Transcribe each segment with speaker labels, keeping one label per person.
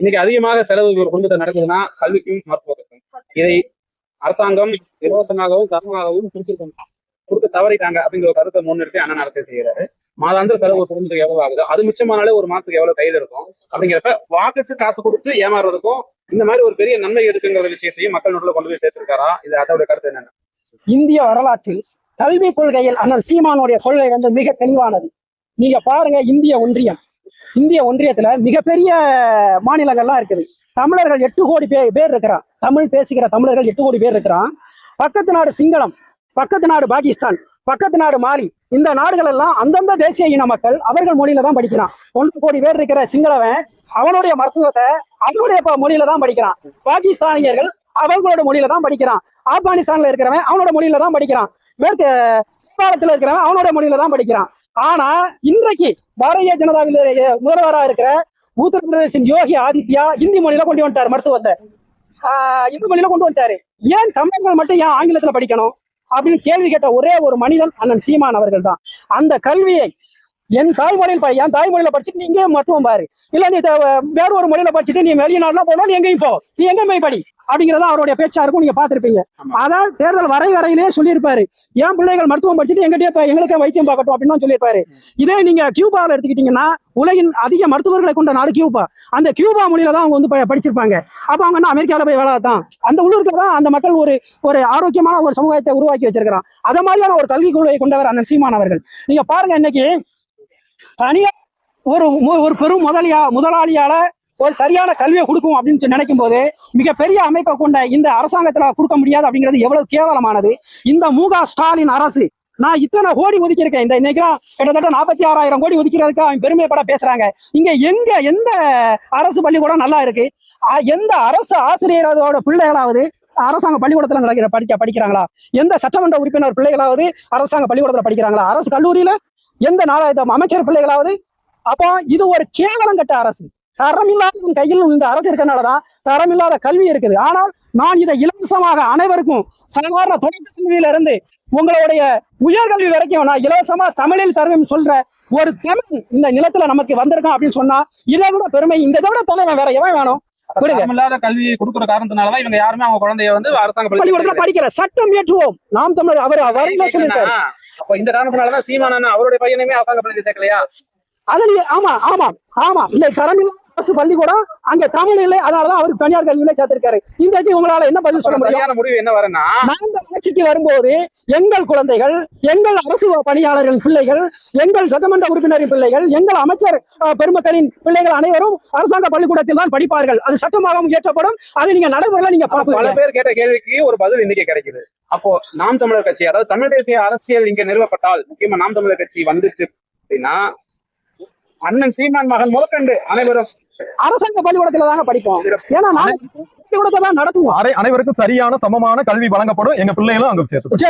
Speaker 1: இன்னைக்கு அதிகமாக செலவு ஒரு குடும்பத்தில் நடக்குதுன்னா கல்விக்கும் மருத்துவத்துக்கும் இதை அரசாங்கம் இலவசமாகவும் தரமாகவும் கொடுத்துருக்காங்க கொடுக்க தவறிட்டாங்க அப்படிங்கிற ஒரு கருத்தை முன்னிறுத்தி அண்ணன் அரசு செய்கிறாரு. மாதாந்திர செலவு குடும்பத்துக்கு எவ்வளவு ஆகுது? அது மிச்சமானாலே ஒரு மாசத்துக்கு எவ்வளவு கையில இருக்கும்? அப்படிங்கிறப்ப வாக்குக்கு காசு கொடுத்து ஏமாறுறதுக்கும் இந்த மாதிரி ஒரு பெரிய நன்மை இருக்குங்கிற விஷயத்தையும் மக்கள் நோட்டில் கொண்டு போய் சேர்த்திருக்காரா? இது அதோட கருத்து என்னென்ன?
Speaker 2: இந்திய வரலாற்றில் கல்வி கொள்கையில் அண்ணன் சீமானுடைய கொள்கை வந்து மிக தெளிவானது. நீங்க பாருங்க இந்திய ஒன்றியம். இந்திய ஒன்றியத்துல மிகப்பெரிய மாநிலங்கள்லாம் இருக்குது. தமிழர்கள் எட்டு கோடி பேர் பேர் இருக்கிறான். தமிழ் பேசுகிற தமிழர்கள் எட்டு கோடி பேர் இருக்கிறான். பக்கத்து நாடு சிங்களம் பக்கத்து நாடு பாகிஸ்தான் பக்கத்து நாடு மாலி. இந்த நாடுகள் எல்லாம் அந்தந்த தேசிய இன மக்கள் அவர்கள் மொழியில தான் படிக்கிறான். ஒன்று கோடி பேர் இருக்கிற சிங்களவன் அவனுடைய மருத்துவத்தை அவனுடைய மொழியில தான் படிக்கிறான். பாகிஸ்தானியர்கள் அவர்களோட மொழியில தான் படிக்கிறான். ஆப்கானிஸ்தான்ல இருக்கிறவன் அவனோட மொழியில தான் படிக்கிறான். மேற்கு நேபாளத்துல இருக்கிறவன் அவனோட மொழியில தான் படிக்கிறான். ஆனா இன்றைக்கு பாரதிய ஜனதாவில் முதல்வராக இருக்கிற உத்தரப்பிரதேசின் யோகி ஆதித்யா இந்தி மொழியில கொண்டு வந்துட்டார் மருத்துவத்தை. ஆஹ் இந்தி மொழியில கொண்டு வந்துட்டாரு. ஏன் தமிழர்கள் மட்டும் ஏன் ஆங்கிலத்துல படிக்கணும்? அப்படின்னு கேள்வி கேட்ட ஒரே ஒரு மனிதன் அண்ணன் சீமான் அவர்கள் தான் அந்த கல்வியை என் தாய்மொழியில் படி என் தாய்மொழியில படிச்சுட்டு நீ இங்கே மருத்துவம் பாரு. இல்ல நீ வேற ஒரு மொழியில படிச்சுட்டு நீ வெளிநாடுலாம் போனா நீ எங்கேயும் போ. நீ எங்க போய் படி? அப்படிங்கறத அவருடைய பேச்சா இருக்கும் நீங்க பாத்திருப்பீங்க
Speaker 1: ஆமா.
Speaker 2: அதான் தேர்தல் வரை வரையிலேயே சொல்லியிருப்பாரு. என் பிள்ளைகள் மருத்துவம் படிச்சுட்டு எங்கிட்டே எங்களுக்கு வைத்தியம் பார்க்கட்டும் அப்படின்னு சொல்லியிருப்பாரு. இதே நீங்க கியூபாவில் எடுத்துக்கிட்டீங்கன்னா உலகின் அதிக மருத்துவர்களை கொண்ட நாடு கியூபா. அந்த கியூபா மொழியில தான் அவங்க வந்து படிச்சிருப்பாங்க. அப்ப அவங்க என்ன அமெரிக்காவில் போய் வேலை தான் அந்த உள்ளூர்ல தான் அந்த மக்கள் ஒரு ஒரு ஆரோக்கியமான ஒரு சமுதாயத்தை உருவாக்கி வச்சிருக்கிறான். அத மாதிரியான ஒரு கல்வி கொள்கையை கொண்டவர் அண்ணன் சீமான் அவர்கள். நீங்க பாருங்க இன்னைக்கு தனியார் ஒரு ஒரு பெரும் முதலியா முதலாளியால ஒரு சரியான கல்வியை கொடுக்கும் அப்படின்னு சொல்லி நினைக்கும் போது மிகப்பெரிய அமைப்பை கொண்ட இந்த அரசாங்கத்துல கொடுக்க முடியாது அப்படிங்கிறது எவ்வளவு கேவலமானது. இந்த முக ஸ்டாலின் அரசு நான் இத்தனை கோடி ஒதுக்கியிருக்கேன். இந்த இன்னைக்கு கிட்டத்தட்ட நாற்பத்தி ஆறாயிரம் கோடி ஒதுக்கிறதுக்கு அவன் பெருமைப்பட பேசுறாங்க. இங்க எங்க எந்த அரசு பள்ளிக்கூடம் நல்லா இருக்கு? எந்த அரசு ஆசிரியரோட பிள்ளைகளாவது அரசாங்க பள்ளிக்கூடத்துல நடக்கிற படிக்க படிக்கிறாங்களா? எந்த சட்டமன்ற உறுப்பினர் பிள்ளைகளாவது அரசாங்க பள்ளிக்கூடத்துல படிக்கிறாங்களா? அரசு கல்லூரியில எந்த நாளாவது அமைச்சர் பிள்ளைகளாவது? அப்போ இது ஒரு கேவலம் கட்ட அரசு. தரமில்லாத கையில் இந்த அரசு இருக்கனாலதான் தரமில்லாத கல்வி இருக்குது. ஆனால் நான் இதை இலவசமாக அனைவருக்கும் சாதாரண தொடக்க கல்வியில இருந்து உங்களுடைய உயர்கல்வி வரைக்கும் நான் இலவசமா தமிழில் தருவேன் சொல்ற ஒரு தமிழ் இந்த நிலத்துல நமக்கு வந்திருக்கான் அப்படின்னு சொன்னா இதை விட பெருமை இந்த இதை விட தலைவன் வேற எவன் வேணும்.
Speaker 1: இல்லாத கல்வியை கொடுக்குற காரணத்தினாலதான் இவங்க யாருமே அவங்க குழந்தைய வந்து அரசாங்க
Speaker 2: பள்ளிக்கூடத்துல படிக்கிற சட்டம் ஏற்றுவோம் நாம் தமிழர் அவர் சொல்லியிருக்காரு
Speaker 1: அப்ப இந்த காரணத்தினாலதான் சீமானன் அவருடைய பையனையுமே அரசாங்க பள்ளியில் சேர்க்கலையா?
Speaker 2: அது ஆமா ஆமா ஆமா. இல்லை தரமில்ல அரசு பள்ளிக்கூடம் அங்க தமிழ் இல்லை அதனாலதான் அவருக்கு தனியார் கல்வியில சேர்த்திருக்காரு. இன்றைக்கு உங்களால என்ன பதில் சொல்ல முடியும்?
Speaker 1: முடிவு என்ன வரேன்னா
Speaker 2: நாங்கள் ஆட்சிக்கு வரும்போது எங்கள் குழந்தைகள் எங்கள் அரசு பணியாளர்களின் பிள்ளைகள் எங்கள் சட்டமன்ற உறுப்பினரின் பிள்ளைகள் எங்கள் அமைச்சர் பெருமக்களின் பிள்ளைகள் அனைவரும் அரசாங்க பள்ளிக்கூடத்தில் தான் படிப்பார்கள். அது சட்டமாகவும் இயற்றப்படும். அது நீங்க நடைமுறையில நீங்க
Speaker 1: பல பேர் கேட்ட கேள்விக்கு ஒரு பதில் இன்னைக்கு கிடைக்குது. அப்போ நாம் தமிழர் கட்சி அதாவது தமிழ் தேசிய அரசியல் இங்க நிறுவப்பட்டால் முக்கியமா நாம் தமிழர் கட்சி வந்துச்சு அப்படின்னா அண்ணன் சீமான் மகன் முதற்கண்டு அனைவரும்
Speaker 2: அரசாங்க பள்ளிக்கூடத்துல தாங்க படிப்போம். ஏன்னா பள்ளிக்கூடத்தை தான் நடத்துவோம்.
Speaker 3: அரை அனைவருக்கும் சரியான சமமான கல்வி வழங்கப்படும். எங்க பிள்ளைகளும் அங்க சேர்த்து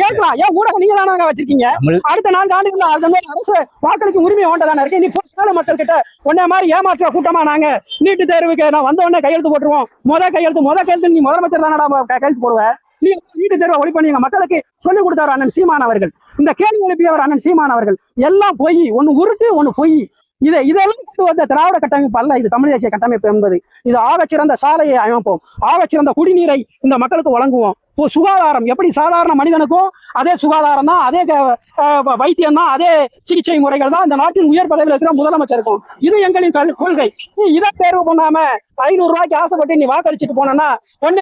Speaker 1: கேட்கலாம்.
Speaker 2: ஏன் ஊடகம் நீங்க தானே வச்சிருக்கீங்க? அடுத்த நான்கு ஆண்டுகள்ல அந்த மாதிரி அரசு வாக்களிக்க உரிமை ஓண்டதானே இருக்கு? நீ பொதுவான மக்கள் கிட்ட உன்ன மாதிரி ஏமாற்ற கூட்டமா நாங்க நீட்டு தேர்வுக்கு நான் வந்த உடனே கையெழுத்து போட்டுருவோம். முத கையெழுத்து முத கையெழுத்து நீ முதலமைச்சர் தானடா கையெழுத்து போடுவ? நீ வீட்டு தேர்வை ஒளி பண்ணி மக்களுக்கு சொல்லிக் கொடுத்தார் அண்ணன் சீமான் அவர்கள். இந்த கேள்வி எழுப்பியவர் அண்ணன் சீமான் அவர்கள். எல்லாம் பொய். ஒன்னு உருட்டு ஒன்னு பொய். இதை இதெல்லாம் கொண்டு வந்த திராவிட கட்டமைப்பு அல்ல. இது தமிழ் தேசிய கட்டமைப்பு என்பது. இது ஆகச்சிறந்த சாலையை அமைப்போம். ஆகச்சிறந்த குடிநீரை இந்த மக்களுக்கு வழங்குவோம். இப்போ சுகாதாரம். எப்படி சாதாரண மனிதனுக்கும் அதே சுகாதாரம் தான் அதே க- வ- வைத்தியம் தான் அதே சிகிச்சை முறைகள் தான் இந்த நாட்டின் உயர் பதவியில் இருக்கிற முதலமைச்சருக்கும். இது எங்களின் கல்- கொள்கை. நீ இதை தேர்வு பண்ணாம ஐநூறு ரூபாய்க்கு ஆசைப்பட்டு நீ வாக்களிச்சுட்டு போனேன்னா ஒன்னு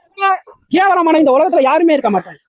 Speaker 2: கேவலமான இந்த உலகத்துல யாருமே இருக்க மாட்டாங்க.